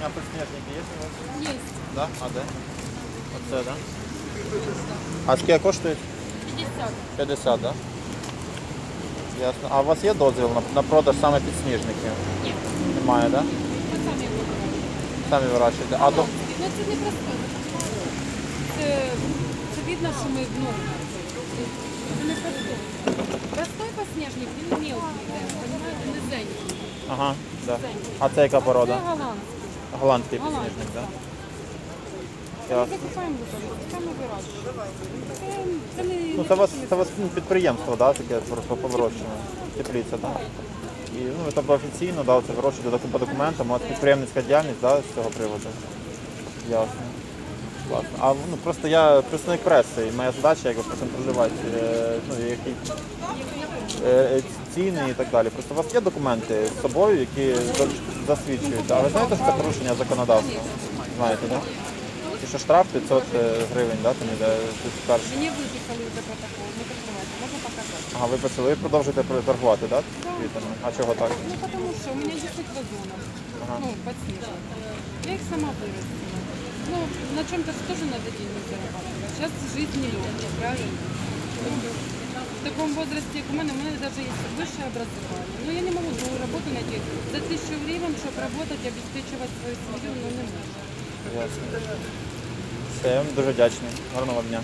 меня подснежники есть у вас? Есть. Да? А де? Оце, да? А скільки коштує? 50. 50, да? Ясно. А у вас є дозвіл на, на продаж саме підсніжників? Ні. Немає, да? Ми самі вибираємо. Самі вирощуєте. А до... Ну це не просто. Це, це видно, що ми ну, це не простой. Простой посніжник, він мілкий, йде, розумієте, низенький. Ага, да. А це яка Це порода? голландський. Голландський Голландський, підсніжник, так? Закупаємо вирощуємо. Це, це не, Ну, це у вас, це у вас ну, підприємство, да, таке просто по тепліця, так? І ну, тобто офіційно, да, це вирощуєте по документам, у вас підприємницька діяльність да, з цього приводу. Ясно. Класно. А ну, просто я представник преси, і моя задача якби проконтролювати е, ну, які, е, ціни і так далі. Просто у вас є документи з собою, які засвідчують. А ви знаєте, що це порушення законодавства? Знаєте, так? Да? І що штраф 500 гривень, да, там іде перший. Мені виписали вже протокол, не прикривайте, можна показати. Ага, ви почали ви продовжуєте торгувати, так? Квітами? А чого так? Ну, потому что у меня 10 вазонов, ну, подснежных. Я их сама вырастила Ну, на чем-то же тоже надо деньги зарабатывать. Сейчас жизнь нелегкая, правильно? В таком возрасте, как у меня, у меня даже есть высшее образование. Но я не могу другую работу найти. За тысячу гривен, чтобы работать, обеспечивать свою семью, ну, не могу. Ясно. Все, я вам дуже вдячний. Гарного дня.